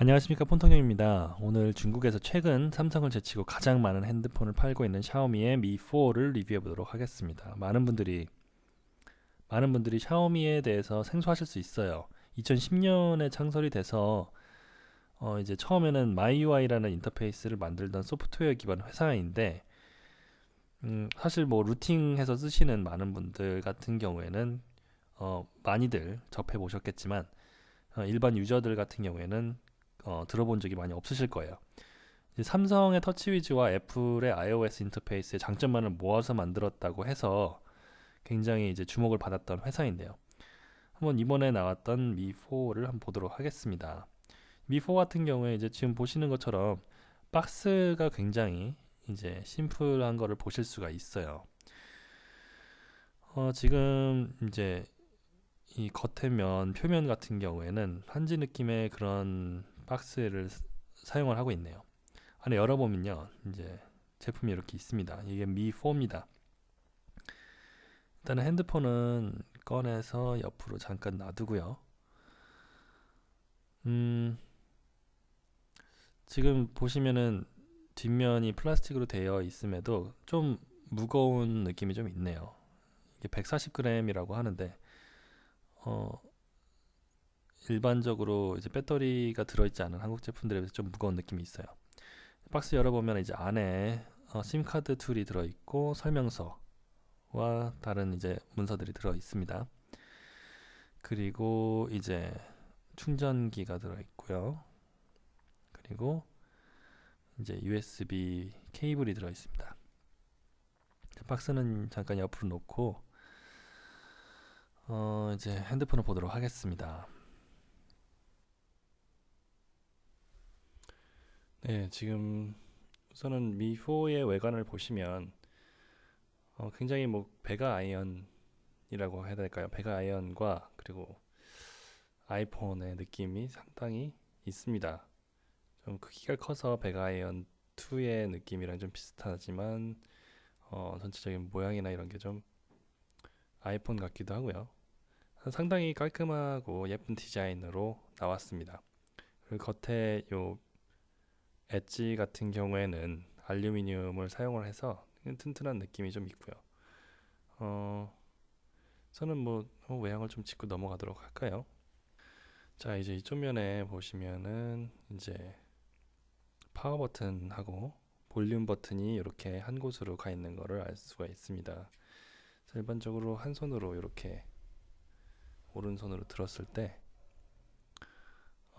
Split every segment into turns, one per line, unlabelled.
안녕하십니까 폰통형입니다. 오늘 중국에서 최근 삼성을 제치고 가장 많은 핸드폰을 팔고 있는 샤오미의 미 4를 리뷰해 보도록 하겠습니다. 많은 분들이 많은 분들이 샤오미에 대해서 생소하실 수 있어요. 2010년에 창설이 돼서 어 이제 처음에는 MyUI라는 인터페이스를 만들던 소프트웨어 기반 회사인데 음 사실 뭐 루팅해서 쓰시는 많은 분들 같은 경우에는 어 많이들 접해 보셨겠지만 어 일반 유저들 같은 경우에는 어, 들어본 적이 많이 없으실 거예요. 삼성의 터치위즈와 애플의 iOS 인터페이스의 장점만을 모아서 만들었다고 해서 굉장히 이제 주목을 받았던 회사인데요. 한번 이번에 나왔던 미4를 한번 보도록 하겠습니다. 미4 같은 경우에 이제 지금 보시는 것처럼 박스가 굉장히 이제 심플한 거를 보실 수가 있어요. 어, 지금 이제 이 겉에면 표면 같은 경우에는 한지 느낌의 그런 박스를 사용을 하고 있네요. 안에 열어보면요, 이제 제품이 이렇게 있습니다. 이게 미4입니다. 일단은 핸드폰은 꺼내서 옆으로 잠깐 놔두고요. 음, 지금 보시면은 뒷면이 플라스틱으로 되어 있음에도 좀 무거운 느낌이 좀 있네요. 이게 140g이라고 하는데, 어, 일반적으로 이제 배터리가 들어있지 않은 한국 제품들에 비해서 좀 무거운 느낌이 있어요. 박스 열어보면 이제 안에 어, 심카드 툴이 들어있고 설명서와 다른 이제 문서들이 들어 있습니다. 그리고 이제 충전기가 들어있고요. 그리고 이제 USB 케이블이 들어 있습니다. 박스는 잠깐 옆으로 놓고 어 이제 핸드폰을 보도록 하겠습니다. 네, 지금 우선은 미4의 외관을 보시면 어, 굉장히 뭐 베가 아이언이라고 해야 될까요? 베가 아이언과 그리고 아이폰의 느낌이 상당히 있습니다. 좀 크기가 커서 베가 아이언 2의 느낌이랑 좀 비슷하지만 어, 전체적인 모양이나 이런 게 좀 아이폰 같기도 하고요. 상당히 깔끔하고 예쁜 디자인으로 나왔습니다. 그리고 겉에 요 엣지 같은 경우에는 알루미늄을 사용을 해서 튼튼한 느낌이 좀 있고요. 어, 저는 뭐 어, 외형을 좀 짚고 넘어가도록 할까요? 자, 이제 이쪽 면에 보시면은 이제 파워 버튼하고 볼륨 버튼이 이렇게 한 곳으로 가 있는 것을 알 수가 있습니다. 일반적으로 한 손으로 이렇게 오른손으로 들었을 때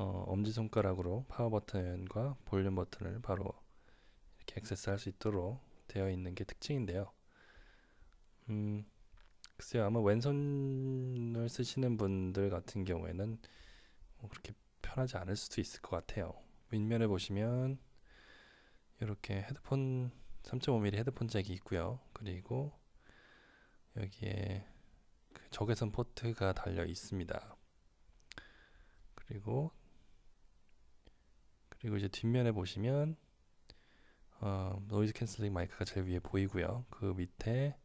어, 엄지손가락으로 파워 버튼과 볼륨 버튼을 바로 이렇게 액세스할 수 있도록 되어 있는 게 특징인데요. 음, 글쎄요, 아마 왼손을 쓰시는 분들 같은 경우에는 뭐 그렇게 편하지 않을 수도 있을 것 같아요. 윗면에 보시면 이렇게 헤드폰 3.5mm 헤드폰 잭이 있고요. 그리고 여기에 그 적외선 포트가 달려 있습니다. 그리고 그리고 이제 뒷면에 보시면 어, 노이즈 캔슬링 마이크가 제일 위에 보이고요. 그 밑에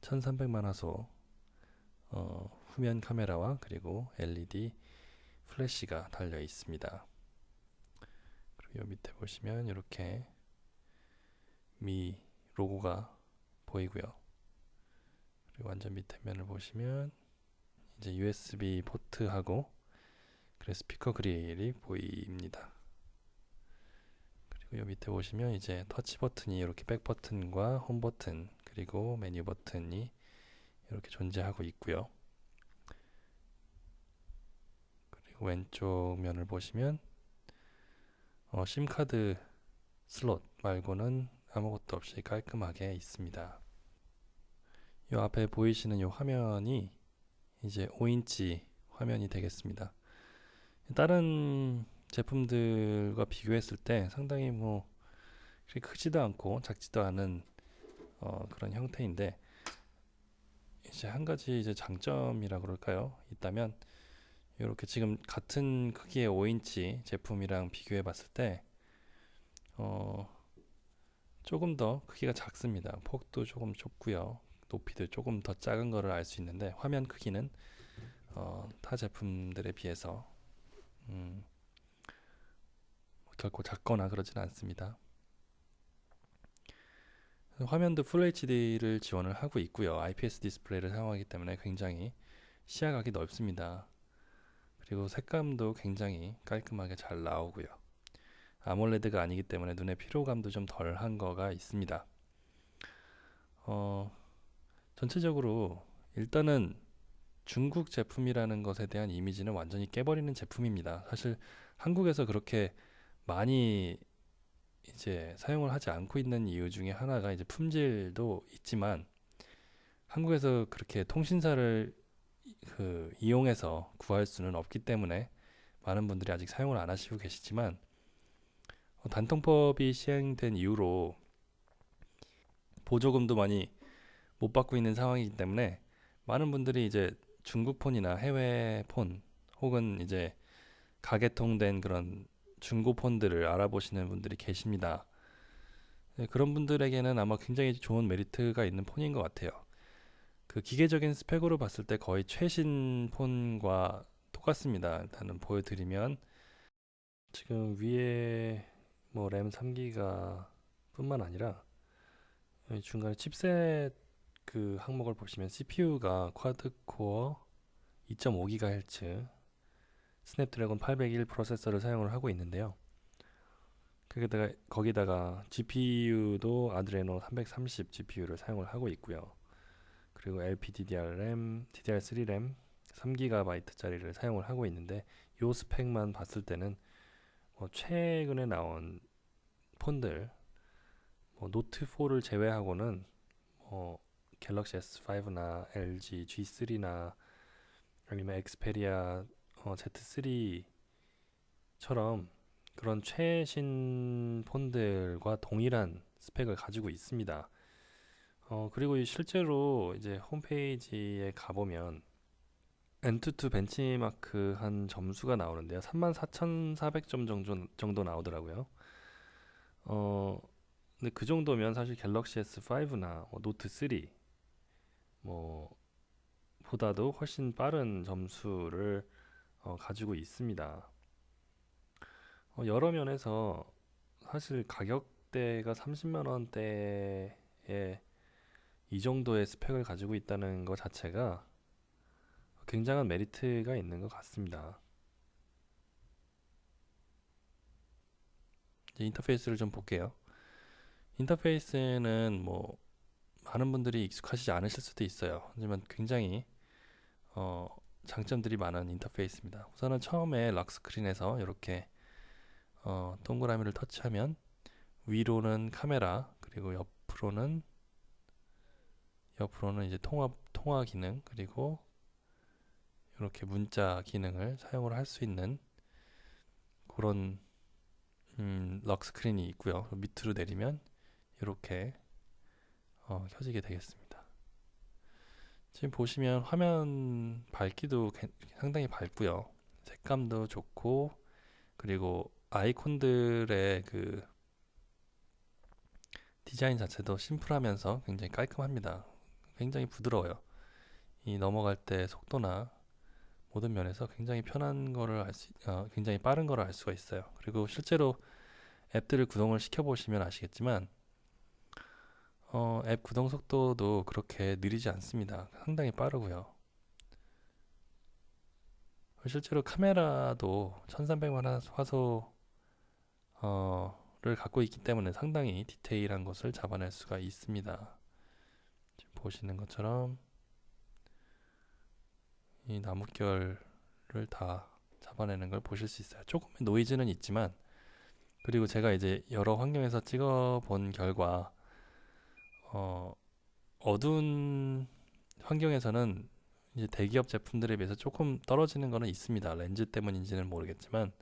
1300만 화소 어, 후면 카메라와 그리고 LED 플래시가 달려 있습니다. 그리고 요 밑에 보시면 이렇게 미 로고가 보이고요. 그리고 완전 밑에 면을 보시면 이제 USB 포트하고 그래 스피커 그릴이 보입니다. 요 밑에 보시면 이제 터치 버튼이 이렇게 백 버튼과 홈 버튼 그리고 메뉴 버튼이 이렇게 존재하고 있고요. 그리고 왼쪽 면을 보시면 어, 심카드 슬롯 말고는 아무것도 없이 깔끔하게 있습니다. 이 앞에 보이시는 이 화면이 이제 5인치 화면이 되겠습니다. 다른 제품들과 비교했을 때 상당히 뭐 크지도 않고 작지도 않은 어, 그런 형태인데 이제 한 가지 이제 장점이라 그럴까요? 있다면 이렇게 지금 같은 크기의 5인치 제품이랑 비교해 봤을 때 어, 조금 더 크기가 작습니다. 폭도 조금 좁고요. 높이도 조금 더 작은 거를 알 수 있는데 화면 크기는 어, 타 제품들에 비해서 음, 결코 작거나 그러진 않습니다. 화면도 풀 HD를 지원을 하고 있고요. IPS 디스플레이를 사용하기 때문에 굉장히 시야각이 넓습니다. 그리고 색감도 굉장히 깔끔하게 잘 나오고요. 아몰레드가 아니기 때문에 눈의 피로감도 좀 덜한 거가 있습니다. 어, 전체적으로 일단은 중국 제품이라는 것에 대한 이미지는 완전히 깨버리는 제품입니다. 사실 한국에서 그렇게 많이 이제 사용을 하지 않고 있는 이유 중에 하나가 이제 품질도 있지만 한국에서 그렇게 통신사를 그 이용해서 구할 수는 없기 때문에 많은 분들이 아직 사용을 안 하시고 계시지만 어, 단통법이 시행된 이후로 보조금도 많이 못 받고 있는 상황이기 때문에 많은 분들이 이제 중국 폰이나 해외 폰 혹은 이제 가계통된 그런 중고 폰들을 알아보시는 분들이 계십니다. 네, 그런 분들에게는 아마 굉장히 좋은 메리트가 있는 폰인 것 같아요. 그 기계적인 스펙으로 봤을 때 거의 최신 폰과 똑같습니다. 일단은 보여드리면 지금 위에 뭐 램 3기가 뿐만 아니라 중간에 칩셋 그 항목을 보시면 CPU가 쿼드코어 2.5GHz 스냅드래곤 801 프로세서를 사용을 하고 있는데요. 거기다가 거기다가 GPU도 아드레노 330 GPU를 사용을 하고 있고요. 그리고 LPDDR 램, DDR3 램 3GB짜리를 사용을 하고 있는데 요 스펙만 봤을 때는 뭐 최근에 나온 폰들 뭐 노트 4를 제외하고는 뭐 갤럭시 S5나 LG G3나 아니면 엑스페리아 어, Z3처럼 그런 최신 폰들과 동일한 스펙을 가지고 있습니다. 어, 그리고 실제로 이제 홈페이지에 가보면 엔투투 벤치마크 한 점수가 나오는데요. 34,400점 정도, 정도 나오더라고요. 어, 근데 그 정도면 사실 갤럭시 S5나 뭐 노트 3 뭐 보다도 훨씬 빠른 점수를 어, 가지고 있습니다. 어, 여러 면에서 사실 가격대가 30만 원대에 이 정도의 스펙을 가지고 있다는 것 자체가 굉장한 메리트가 있는 것 같습니다. 인터페이스를 좀 볼게요. 인터페이스는 뭐 많은 분들이 익숙하시지 않으실 수도 있어요. 하지만 굉장히 어, 장점들이 많은 인터페이스입니다. 우선은 처음에 락 스크린에서 이렇게 어, 동그라미를 터치하면 위로는 카메라 그리고 옆으로는 옆으로는 이제 통화 통화 기능 그리고 이렇게 문자 기능을 사용을 할 수 있는 그런 음, 럭 스크린이 있고요. 밑으로 내리면 이렇게 어, 켜지게 되겠습니다. 지금 보시면 화면 밝기도 상당히 밝고요. 색감도 좋고 그리고 아이콘들의 그 디자인 자체도 심플하면서 굉장히 깔끔합니다. 굉장히 부드러워요. 이 넘어갈 때 속도나 모든 면에서 굉장히 편한 거를 알 수, 어, 굉장히 빠른 거를 알 수가 있어요. 그리고 실제로 앱들을 구동을 시켜 보시면 아시겠지만 어, 앱 구동 속도도 그렇게 느리지 않습니다. 상당히 빠르고요. 실제로 카메라도 1300만 화소를 갖고 있기 때문에 상당히 디테일한 것을 잡아낼 수가 있습니다. 보시는 것처럼 이 나뭇결을 다 잡아내는 걸 보실 수 있어요. 조금의 노이즈는 있지만 그리고 제가 이제 여러 환경에서 찍어 본 결과 어, 어두운 환경에서는 이제 대기업 제품들에 비해서 조금 떨어지는 거는 있습니다. 렌즈 때문인지는 모르겠지만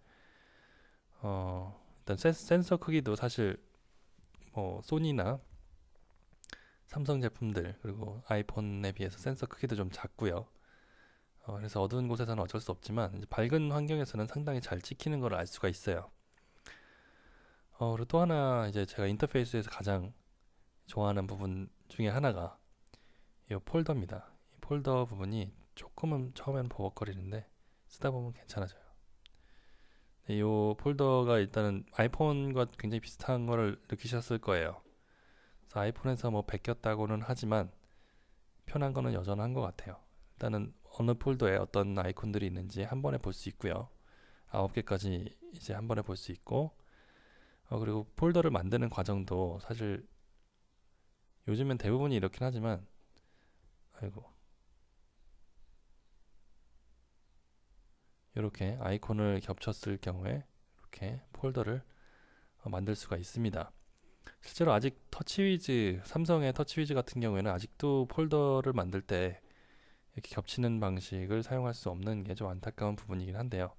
어, 일단 센서 크기도 사실 뭐 소니나 삼성 제품들 그리고 아이폰에 비해서 센서 크기도 좀 작고요. 어, 그래서 어두운 곳에서는 어쩔 수 없지만 밝은 환경에서는 상당히 잘 찍히는 걸 알 수가 있어요. 어, 그리고 또 하나 이제 제가 인터페이스에서 가장 좋아하는 부분 중에 하나가 이 폴더입니다. 이 폴더 부분이 조금은 처음에는 버벅거리는데 쓰다 보면 괜찮아져요. 이 폴더가 일단은 아이폰과 굉장히 비슷한 거를 느끼셨을 거예요. 그래서 아이폰에서 뭐 베꼈다고는 하지만 편한 거는 여전한 것 같아요. 일단은 어느 폴더에 어떤 아이콘들이 있는지 한 번에 볼 수 있고요. 아홉 개까지 이제 한 번에 볼 수 있고 어, 그리고 폴더를 만드는 과정도 사실 요즘엔 대부분이 이렇긴 하지만 아이고 이렇게 아이콘을 겹쳤을 경우에 이렇게 폴더를 어, 만들 수가 있습니다. 실제로 아직 터치위즈, 삼성의 터치위즈 같은 경우에는 아직도 폴더를 만들 때 이렇게 겹치는 방식을 사용할 수 없는 게 좀 안타까운 부분이긴 한데요.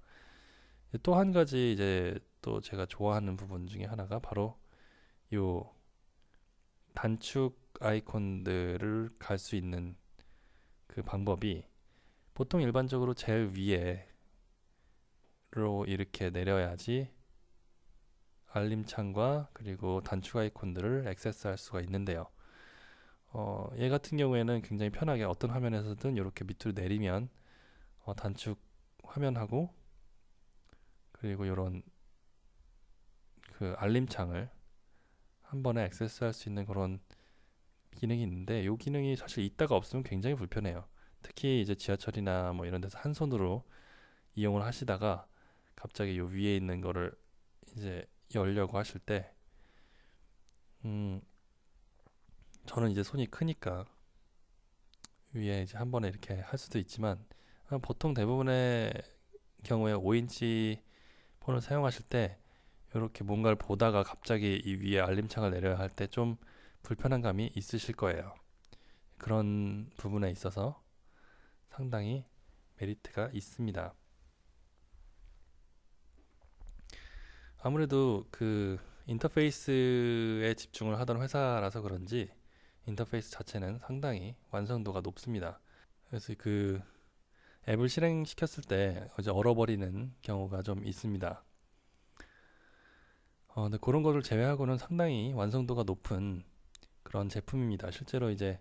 또 한 가지 이제 또 제가 좋아하는 부분 중에 하나가 바로 요 단축 아이콘들을 갈 수 있는 그 방법이 보통 일반적으로 제일 위에로 이렇게 내려야지 알림창과 그리고 단축 아이콘들을 액세스할 수가 있는데요. 어, 얘 같은 경우에는 굉장히 편하게 어떤 화면에서든 이렇게 밑으로 내리면 어, 단축 화면하고 그리고 이런 그 알림창을 한 번에 액세스할 수 있는 그런 기능이 있는데 이 기능이 사실 있다가 없으면 굉장히 불편해요. 특히 이제 지하철이나 뭐 이런 데서 한 손으로 이용을 하시다가 갑자기 요 위에 있는 거를 이제 열려고 하실 때, 음, 저는 이제 손이 크니까 위에 이제 한 번에 이렇게 할 수도 있지만 아, 보통 대부분의 경우에 5인치 폰을 사용하실 때 이렇게 뭔가를 보다가 갑자기 이 위에 알림창을 내려야 할 때 좀 불편한 감이 있으실 거예요. 그런 부분에 있어서 상당히 메리트가 있습니다. 아무래도 그 인터페이스에 집중을 하던 회사라서 그런지 인터페이스 자체는 상당히 완성도가 높습니다. 그래서 그 앱을 실행시켰을 때 이제 얼어버리는 경우가 좀 있습니다. 어, 근데 그런 것을 제외하고는 상당히 완성도가 높은 그런 제품입니다. 실제로 이제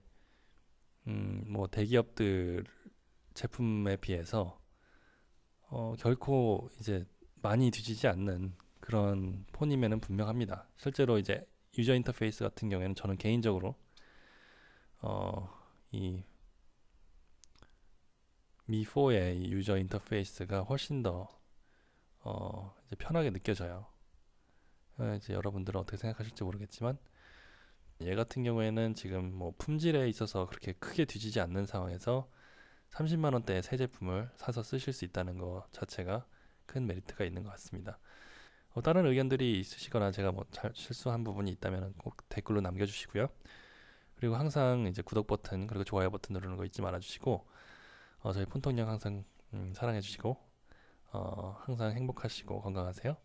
음, 뭐 대기업들 제품에 비해서 어, 결코 이제 많이 뒤지지 않는 그런 폰임에는 분명합니다. 실제로 이제 유저 인터페이스 같은 경우에는 저는 개인적으로 어, 이 미4의 유저 인터페이스가 훨씬 더 어, 이제 편하게 느껴져요. 어, 이제 여러분들은 어떻게 생각하실지 모르겠지만 얘 같은 경우에는 지금 뭐 품질에 있어서 그렇게 크게 뒤지지 않는 상황에서 30만 원대의 새 제품을 사서 쓰실 수 있다는 것 자체가 큰 메리트가 있는 것 같습니다. 어, 다른 의견들이 있으시거나 제가 뭐 실수한 부분이 있다면 꼭 댓글로 남겨주시고요. 그리고 항상 이제 구독 버튼 그리고 좋아요 버튼 누르는 거 잊지 말아주시고 어, 저희 폰통령 항상 음, 사랑해주시고 어, 항상 행복하시고 건강하세요.